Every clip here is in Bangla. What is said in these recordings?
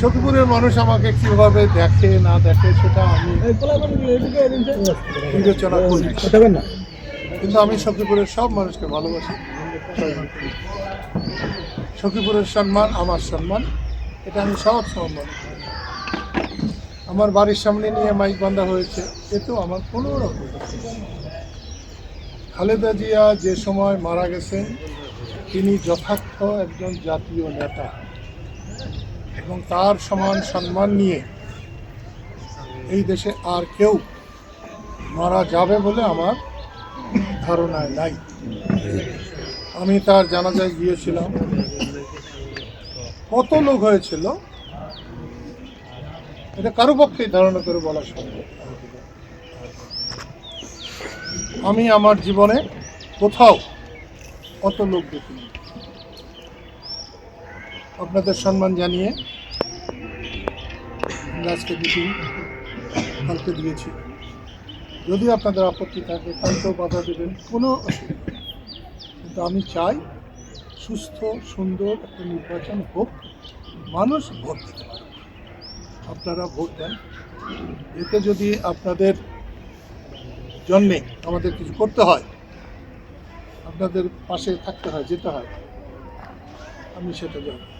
সখীপুরের মানুষ আমাকে কীভাবে দেখে না দেখে সেটা আমি বিবেচনা করি কিন্তু আমি সখীপুরের সব মানুষকে ভালোবাসি। সখীপুরের সম্মান আমার সম্মান এটা আমি সব সম্মান। আমার বাড়ির সামনে নিয়ে মাইক বান্ধা হয়েছে এতেও আমার কোনো রকম খালেদা জিয়া যে সময় মারা গেছেন তিনি যথার্থ একজন জাতীয় নেতা। এবং তার সমান সম্মান নিয়ে এই দেশে আর কেউ মারা যাবে বলে আমার ধারণায় নাই। আমি তার জানাজায় গিয়েছিলাম। কত লোক হয়েছিল? এটা কারও পক্ষেই ধারণা করে বলা সম্ভব আমি আমার জীবনে কোথাও অত লোক দেখিনি। আপনাদের সম্মান জানিয়ে আমরা আজকে কালকে দিয়েছি। যদি আপনাদের আপত্তি থাকে, কালকেও বাধা দেবেন, কোনো অসুবিধা। কিন্তু আমি চাই সুস্থ, সুন্দর একটা নির্বাচন হোক, মানুষ ভোট দিতে পারে। আপনারা ভোট দেন। এতে যদি আপনাদের জন্যে আমাদের কিছু করতে হয়, আপনাদের পাশে থাকতে হয়, যেতে হয়, আমি সেটা জানি।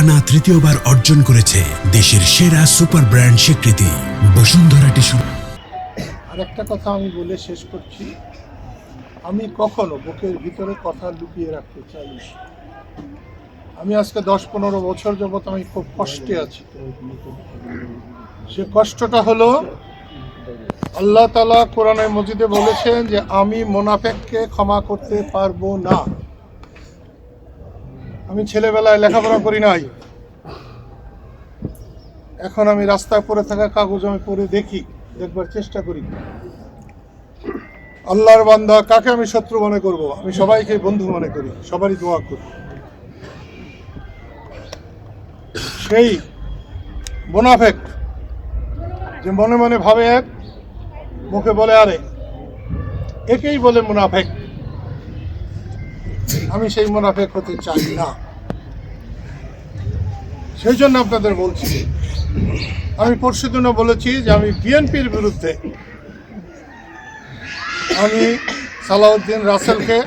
টানা তৃতীয়বার অর্জন করেছে দেশের সেরা সুপার ব্র্যান্ড স্বীকৃতি। বসুন্ধরা টিস্যু। আর একটা কথা আমি বলে শেষ করছি। আমি কখনো বুকের ভিতরে কথা লুকিয়ে রাখতে চাই আমি আজকে দশ পনেরো বছর যাবত আমি খুব কষ্টে আছি। সে কষ্টটা হলো, আল্লাহ তালা কোরআনে মজিদে বলেছেন যে, আমি মোনাফেককে ক্ষমা করতে পারব না। আমি ছেলেবেলায় লেখাপড়া করি নাই। এখন আমি রাস্তায় পড়ে থাকা কাগজ আমি পড়ে দেখি, দেখবার চেষ্টা করি। আল্লাহর বান্দা কাকে আমি শত্রু মনে করব? আমি সবাইকে বন্ধু মনে করি, সবারই দোয়া করি। সেই মোনাফেক যে মনে মনে ভাবে এক মুখে বলে, আরে, একেই বলে মুনাফেক। আমি সেই মুনাফেক হতে চাই না। সেই জন্য আপনাদের বলছি, আমি পরশু দিনও বলেছি যে আমি বিএনপির বিরুদ্ধে আমি সালাউদ্দিন রাসেলকে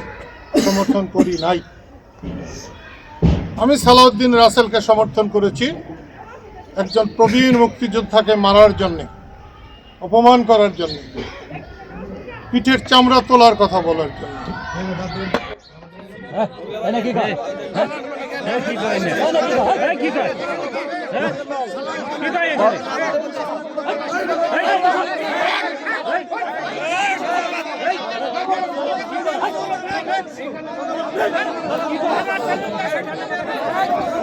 সমর্থন করি নাই। আমি সালাউদ্দিন রাসেলকে সমর্থন করেছি একজন প্রবীণ মুক্তিযোদ্ধাকে মারার জন্যে, অপমান করার জন্য, পিঠের চামড়া তোলার কথা বলার জন্য। মুরব্বী একটু আসেন হ্যালো আমরা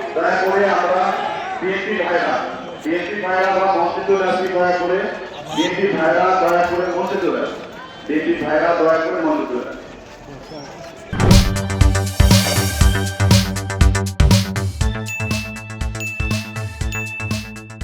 দয়া করে আমরা বিএনপি ভাইরা বিএনপি ভাইরা বা মঞ্চে চলে আসি দয়া করে। বিএনপি ভাইরা দয়া করে মঞ্চে চলে আসি বিএনপি ভাইরা দয়া করে মঞ্চে চলে আসি